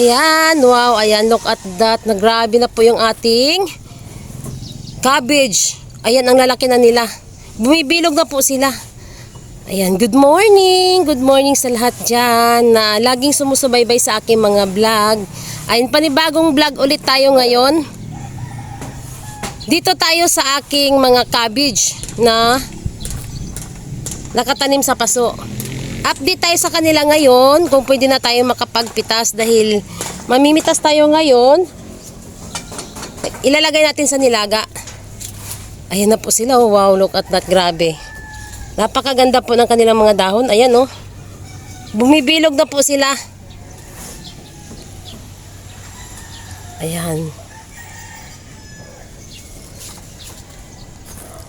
Ayan, wow, ayan, look at that. Nagrabe na po yung ating cabbage. Ayan, ang lalaki na nila. Bumibilog na po sila. Ayan, good morning. Good morning sa lahat dyan na laging sumusubaybay sa aking mga vlog. Ayan, panibagong vlog ulit tayo ngayon. Dito tayo sa aking mga cabbage na nakatanim sa paso. Update tayo sa kanila ngayon kung pwede na tayo makapagpitas dahil mamimitas tayo ngayon. Ilalagay natin sa nilaga. Ayan na po sila. Oh, wow, look at that. Grabe. Napakaganda po ng kanilang mga dahon. Ayan oh. Bumibilog na po sila. Ayan.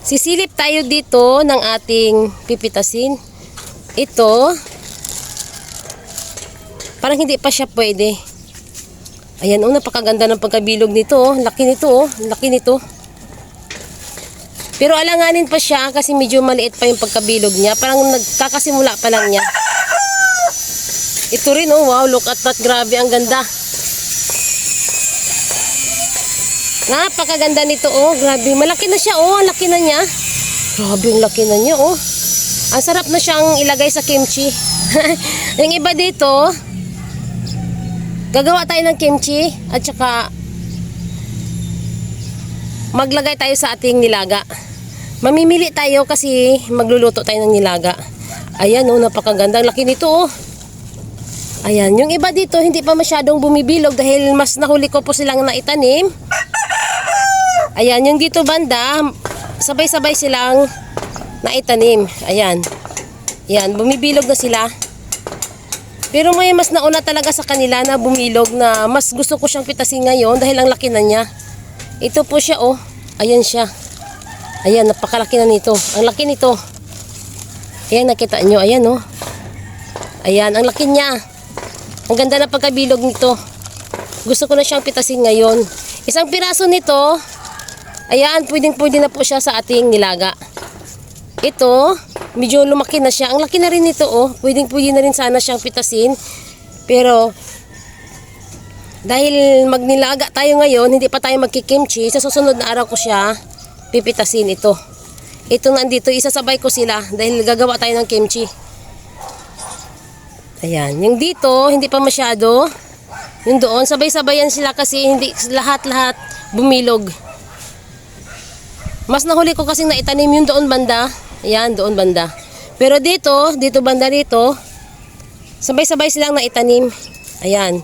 Sisilip tayo dito ng ating pipitasin. Ito, parang hindi pa siya pwede. Ayan, oh, napakaganda ng pagkabilog nito. Oh. Laki nito, oh. Laki nito. Pero alanganin pa siya kasi medyo maliit pa yung pagkabilog niya. Parang nagkakasimula pa lang niya. Ito rin, oh, wow, look at that. Grabe, ang ganda. Napakaganda nito, oh. Grabe, malaki na siya, oh. Ang laki na niya. Grabe, ang laki na niya, oh. Ang sarap na siyang ilagay sa kimchi. yung iba dito, gagawa tayo ng kimchi at saka maglagay tayo sa ating nilaga. Mamimili tayo kasi magluluto tayo ng nilaga. Ayan, oh, napakaganda. Laki nito, oh. Ayan, yung iba dito hindi pa masyadong bumibilog dahil mas nahuli ko po silang naitanim. Ayan, yung dito banda, sabay-sabay silang naitanim. Ayan. Ayan, bumibilog na sila. Pero may mas nauna talaga sa kanila na bumilog na mas gusto ko siyang pitasin ngayon dahil ang laki na niya. Ito po siya oh. Ayan siya. Ayan, napakalaki na nito. Ang laki nito. Ayan, nakita nyo. Ayan oh. Ayan, ang laki niya. Ang ganda na pagkabilog nito. Gusto ko na siyang pitasin ngayon. Isang piraso nito, ayan, pwedeng pwede na po siya sa ating nilaga. Ito, medyo lumaki na siya. Ang laki na rin nito, oh. Pwedeng pwede na rin sana siyang pitasin. Pero, dahil magnilaga tayo ngayon, hindi pa tayo magkikimchi, sa susunod na araw ko siya pipitasin ito. Ito nandito, isasabay ko sila dahil gagawa tayo ng kimchi. Ayan, yung dito, hindi pa masyado. Yung doon, sabay-sabayan sila kasi hindi lahat-lahat bumilog. Mas nahuli ko kasi naitanim yung doon banda. Ayan, doon banda. Pero dito, dito banda dito, sabay-sabay silang naitanim. Ayan.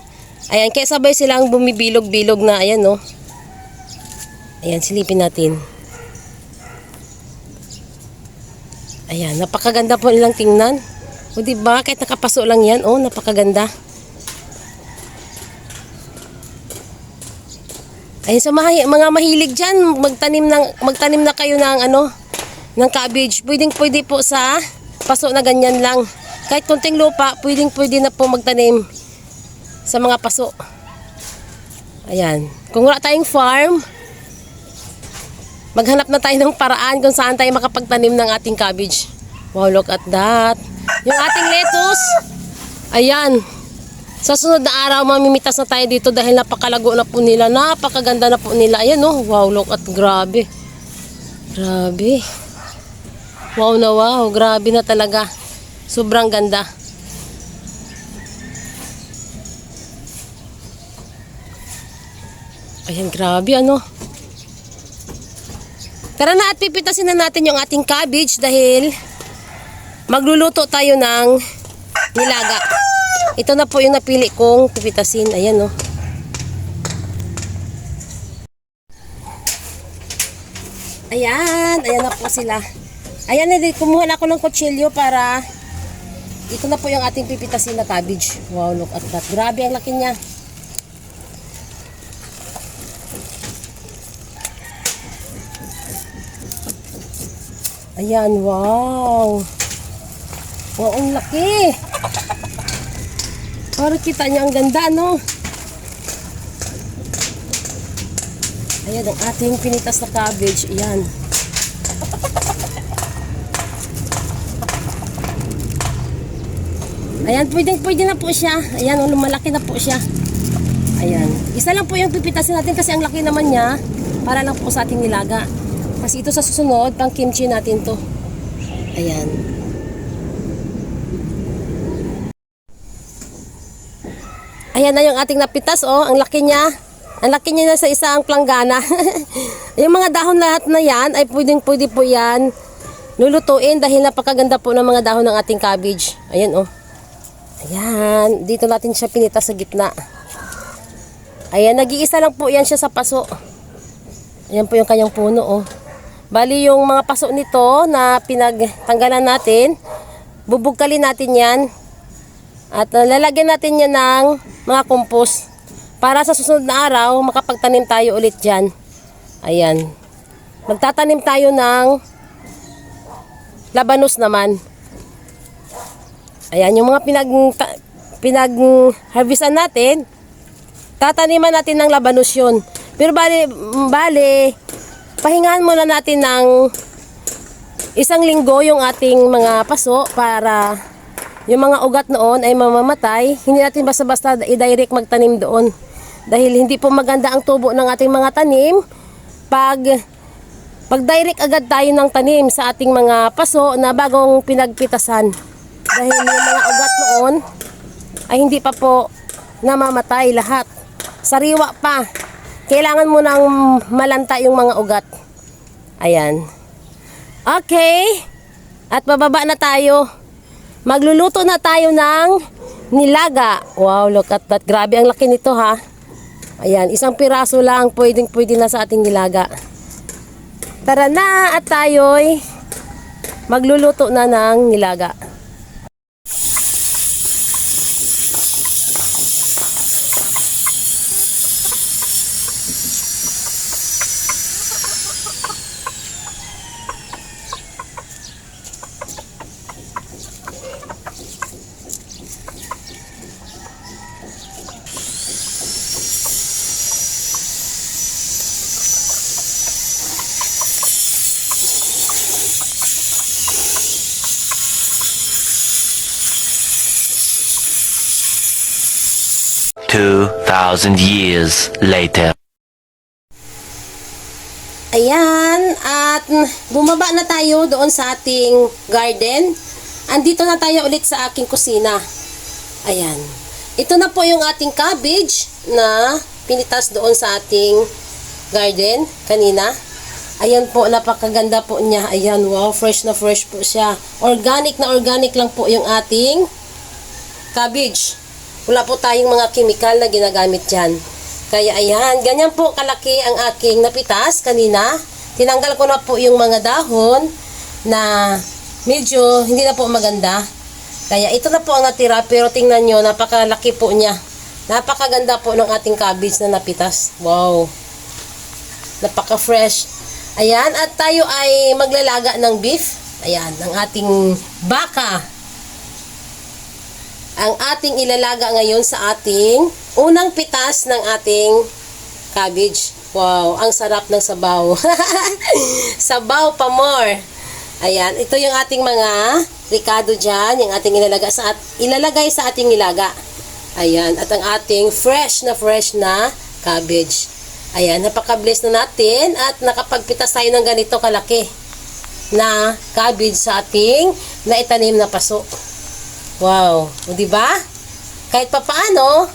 Ayan, kaya sabay silang bumibilog-bilog na. Ayan, no. Ayan, silipin natin. Ayan, napakaganda po nilang tingnan. O di ba kahit nakapaso lang yan, oh, napakaganda. Ayun sa mga, mahilig diyan, magtanim ng magtanim na kayo ng ano, ng cabbage. Pwedeng pwede po sa paso na ganyan lang. Kahit konting lupa, pwedeng pwede na po magtanim sa mga paso. Ayan. Kung wala tayong farm, maghanap na tayo ng paraan kung saan tayo makapagtanim ng ating cabbage. Wow, look at that. Yung ating lettuce, ayan. Sa sunod na araw, mamimitas na tayo dito dahil napakalago na po nila. Napakaganda na po nila. Ayan, oh. Wow, look at grabe. Grabe. Wow na wow. Grabe na talaga. Sobrang ganda. Ayan, grabe ano. Tara na at pipitasin na natin yung ating cabbage dahil magluluto tayo ng nilaga. Ito na po yung napili kong pipitasin. Ayan oh. Ayan, ayan na po sila. Ayan, kumuha na ako ng kutsilyo para ito na po yung ating pipitasin na cabbage. Wow, look at that. Grabe ang laki niya. Ayan, wow. Wow, ang laki. Parang kita niya ang ganda, no? Ayan, ang ating pinitas na cabbage. Ayan. Ayan, pwedeng pwede na po siya. Ayan, oh, lumalaki na po siya. Ayan. Isa lang po yung pipitasin natin kasi ang laki naman niya. Para lang po sa ating nilaga. Kasi ito sa susunod, pang kimchi natin to. Ayan. Ayan na yung ating napitas, oh. Ang laki niya. Ang laki niya na sa isang planggana. yung mga dahon lahat na yan, ay pwedeng pwede po yan lulutuin dahil napakaganda po ng mga dahon ng ating cabbage. Ayan, oh. Ayan. Dito natin siya pinitas sa gitna. Ayan, nag-iisa lang po yan siya sa paso. Ayan po yung kanyang puno, oh. Bali yung mga paso nito na pinagtanggalan natin, bubugkalin natin yan. At uh, lalagyan natin yan ng mga compost. Para sa susunod na araw, makapagtanim tayo ulit dyan. Ayan. Magtatanim tayo ng labanos naman. Ayan, yung mga pinag, ta- pinag harvestan natin, tataniman natin ng labanos yun. Pero bali, bali, pahingahan muna natin ng isang linggo yung ating mga paso para yung mga ugat noon ay mamamatay. Hindi natin basta-basta i-direct magtanim doon. Dahil hindi po maganda ang tubo ng ating mga tanim pag pag direct agad tayo ng tanim sa ating mga paso na bagong pinagpitasan. Dahil yung mga ugat noon ay hindi pa po namamatay lahat. Sariwa pa. Kailangan mo nang malanta yung mga ugat. Ayan. Okay. At bababa na tayo. Magluluto na tayo ng nilaga. Wow, look at that. Grabe ang laki nito ha. Ayan, isang piraso lang pwedeng pwede na sa ating nilaga. Tara na at tayo'y magluluto na ng nilaga. Two thousand years later. Ayan, at bumaba na tayo doon sa ating garden. Andito na tayo ulit sa aking kusina. Ayan. Ito na po yung ating cabbage na pinitas doon sa ating garden kanina. Ayan po, napakaganda po niya. Ayan, wow, fresh na fresh po siya. Organic na organic lang po yung ating cabbage. Wala po tayong mga chemical na ginagamit dyan. Kaya ayan, ganyan po kalaki ang aking napitas kanina. Tinanggal ko na po yung mga dahon na medyo hindi na po maganda. Kaya ito na po ang natira pero tingnan nyo, napakalaki po niya. Napakaganda po ng ating cabbage na napitas. Wow! Napaka-fresh. Ayan, at tayo ay maglalaga ng beef. Ayan, ng ating baka ang ating ilalaga ngayon sa ating unang pitas ng ating cabbage. Wow, ang sarap ng sabaw. sabaw pa more. Ayan, ito yung ating mga ricado dyan, yung ating ilalaga sa at, ilalagay sa ating nilaga. Ayan, at ang ating fresh na fresh na cabbage. Ayan, napaka-bless na natin at nakapagpitas tayo ng ganito kalaki na cabbage sa ating naitanim na paso. Wow, di ba? Kahit papaano,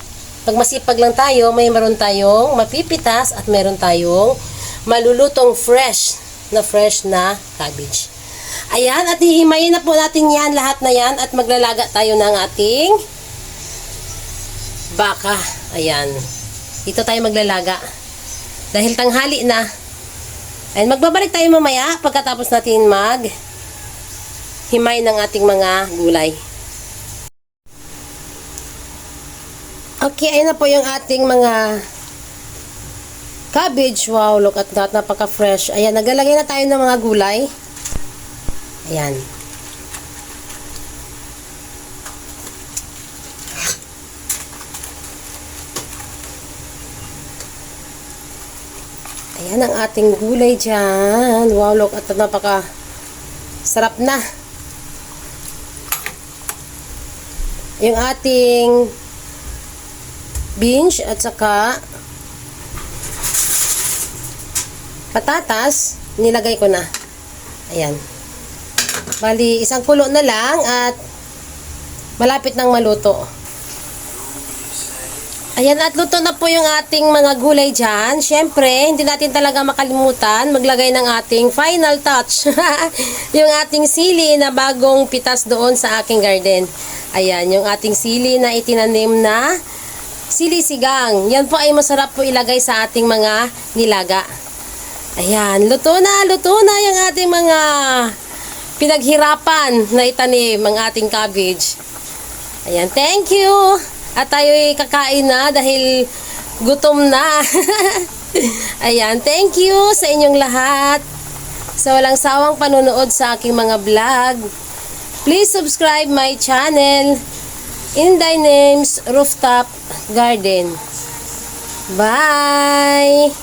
pag masipag lang tayo, may meron tayong mapipitas at meron tayong malulutong fresh na fresh na cabbage. Ayan, at hihimayin na po natin yan, lahat na yan, at maglalaga tayo ng ating baka. Ayan. Dito tayo maglalaga. Dahil tanghali na. Ayan, magbabalik tayo mamaya pagkatapos natin mag himay ng ating mga gulay. Okay, ayun na po yung ating mga cabbage. Wow, look at that. Napaka-fresh. Ayan, naglalagay na tayo ng mga gulay. Ayan. Ayan ang ating gulay dyan. Wow, look at that. Napaka sarap na. Yung ating beans at saka patatas, nilagay ko na. Ayan. Bali, isang kulo na lang at malapit nang maluto. Ayan, at luto na po yung ating mga gulay dyan. Siyempre, hindi natin talaga makalimutan maglagay ng ating final touch. yung ating sili na bagong pitas doon sa aking garden. Ayan, yung ating sili na itinanim na sili sigang. Yan po ay masarap po ilagay sa ating mga nilaga. Ayan, luto na, luto na yung ating mga pinaghirapan na itanim ang ating cabbage. Ayan, thank you. At tayo'y kakain na dahil gutom na. Ayan, thank you sa inyong lahat. Sa walang sawang panonood sa aking mga vlog. Please subscribe my channel. In Thy Name's Rooftop Garden. Bye!